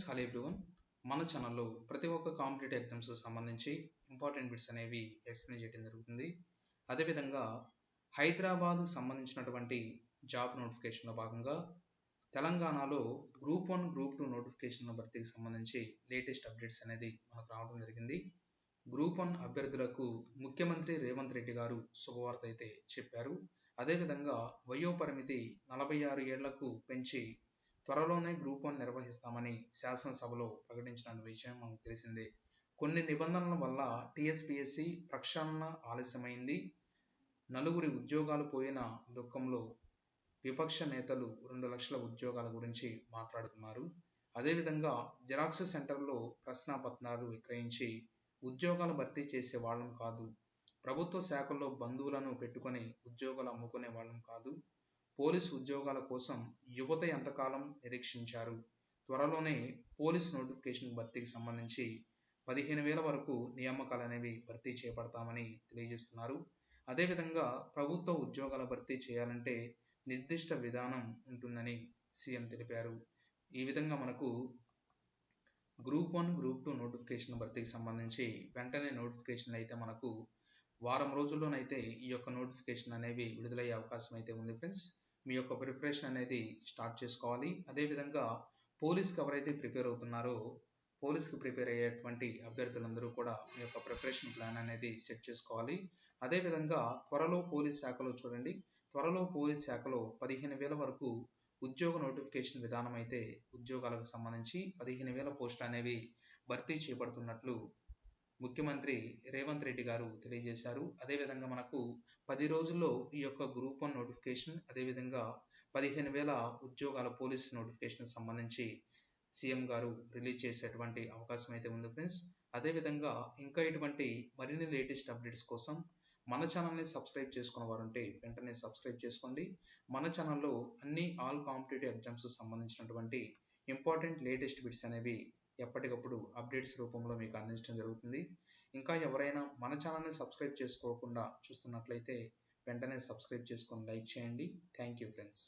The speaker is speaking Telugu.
ఫ్రెండ్స్ హలో ఎవ్రీవన్ మన ఛానల్లో ప్రతి ఒక్క కాంపిటేటివ్ ఎగ్జామ్స్ సంబంధించి ఇంపార్టెంట్ బిట్స్ అనేవి ఎక్స్ప్లెయిన్ చేయడం జరుగుతుంది. అదేవిధంగా హైదరాబాద్ సంబంధించినటువంటి జాబ్ నోటిఫికేషన్లో భాగంగా తెలంగాణలో గ్రూప్ వన్ గ్రూప్ టూ నోటిఫికేషన్ల భర్తీకి సంబంధించి లేటెస్ట్ అప్డేట్స్ అనేది మనకు రావడం జరిగింది. గ్రూప్ వన్ అభ్యర్థులకు ముఖ్యమంత్రి రేవంత్ రెడ్డి గారు శుభవార్త అయితే చెప్పారు. అదేవిధంగా వయో పరిమితి నలభై ఆరు ఏళ్ళకు పెంచి త్వరలోనే గ్రూప్ వన్ నిర్వహిస్తామని శాసనసభలో ప్రకటించిన విషయం మనకు తెలిసిందే. కొన్ని నిబంధనల వల్ల టీఎస్పీఎస్సీ ప్రక్షాళన ఆలస్యమైంది. నలుగురి ఉద్యోగాలు పోయిన దుఃఖంలో విపక్ష నేతలు రెండు లక్షల ఉద్యోగాల గురించి మాట్లాడుతున్నారు. అదేవిధంగా జిరాక్స్ సెంటర్లో ప్రశ్నాపత్రాలు విక్రయించి ఉద్యోగాలు భర్తీ చేసే వాళ్ళం కాదు. ప్రభుత్వ శాఖల్లో బంధువులను పెట్టుకొని ఉద్యోగాలు అమ్ముకునే వాళ్ళం కాదు. పోలీస్ ఉద్యోగాల కోసం యువత ఎంతకాలం నిరీక్షించారు? త్వరలోనే పోలీస్ నోటిఫికేషన్ భర్తీకి సంబంధించి పదిహేను వేల వరకు నియామకాలు అనేవి భర్తీ చేపడతామని తెలియజేస్తున్నారు. అదేవిధంగా ప్రభుత్వ ఉద్యోగాల భర్తీ చేయాలంటే నిర్దిష్ట విధానం ఉంటుందని సీఎం తెలిపారు. ఈ విధంగా మనకు group one group two notification భర్తీకి సంబంధించి వెంటనే నోటిఫికేషన్ అయితే మనకు వారం రోజుల్లోనైతే ఈ యొక్క నోటిఫికేషన్ అనేవి విడుదలయ్యే అవకాశం అయితే ఉంది ఫ్రెండ్స్. మీ యొక్క ప్రిపరేషన్ అనేది స్టార్ట్ చేసుకోవాలి. అదేవిధంగా పోలీస్కి ఎవరైతే ప్రిపేర్ అవుతున్నారో పోలీస్కి ప్రిపేర్ అయ్యేటువంటి అభ్యర్థులందరూ కూడా మీ యొక్క ప్రిపరేషన్ ప్లాన్ అనేది సెట్ చేసుకోవాలి. అదేవిధంగా త్వరలో పోలీస్ శాఖలో చూడండి. త్వరలో పోలీస్ శాఖలో పదిహేను వేల వరకు ఉద్యోగ నోటిఫికేషన్ విధానం అయితే ఉద్యోగాలకు సంబంధించి పదిహేను వేల పోస్టులు అనేవి భర్తీ చేపడుతున్నట్లు ముఖ్యమంత్రి రేవంత్ రెడ్డి గారు తెలియజేశారు. అదేవిధంగా మనకు పది రోజుల్లో ఈ యొక్క గ్రూప్ వన్ నోటిఫికేషన్ అదేవిధంగా పదిహేను వేల ఉద్యోగాల పోలీస్ నోటిఫికేషన్ సంబంధించి సీఎం గారు రిలీజ్ చేసేటువంటి అవకాశం అయితే ఉంది ఫ్రెండ్స్. అదేవిధంగా ఇంకా ఇటువంటి మరిన్ని లేటెస్ట్ అప్డేట్స్ కోసం మన ఛానల్ని సబ్స్క్రైబ్ చేసుకున్న వారు ఉంటే వెంటనే సబ్స్క్రైబ్ చేసుకోండి. మన ఛానల్లో అన్ని ఆల్ కాంపిటేటివ్ ఎగ్జామ్స్ సంబంధించినటువంటి ఇంపార్టెంట్ లేటెస్ట్ బిట్స్ అనేవి ఎప్పటికప్పుడు అప్డేట్స్ రూపంలో మీకు అందించడం జరుగుతుంది. ఇంకా ఎవరైనా మన ఛానల్ని సబ్స్క్రైబ్ చేసుకోకుండా చూస్తున్నట్లయితే వెంటనే సబ్స్క్రైబ్ చేసుకొని లైక్ చేయండి. Thank you friends.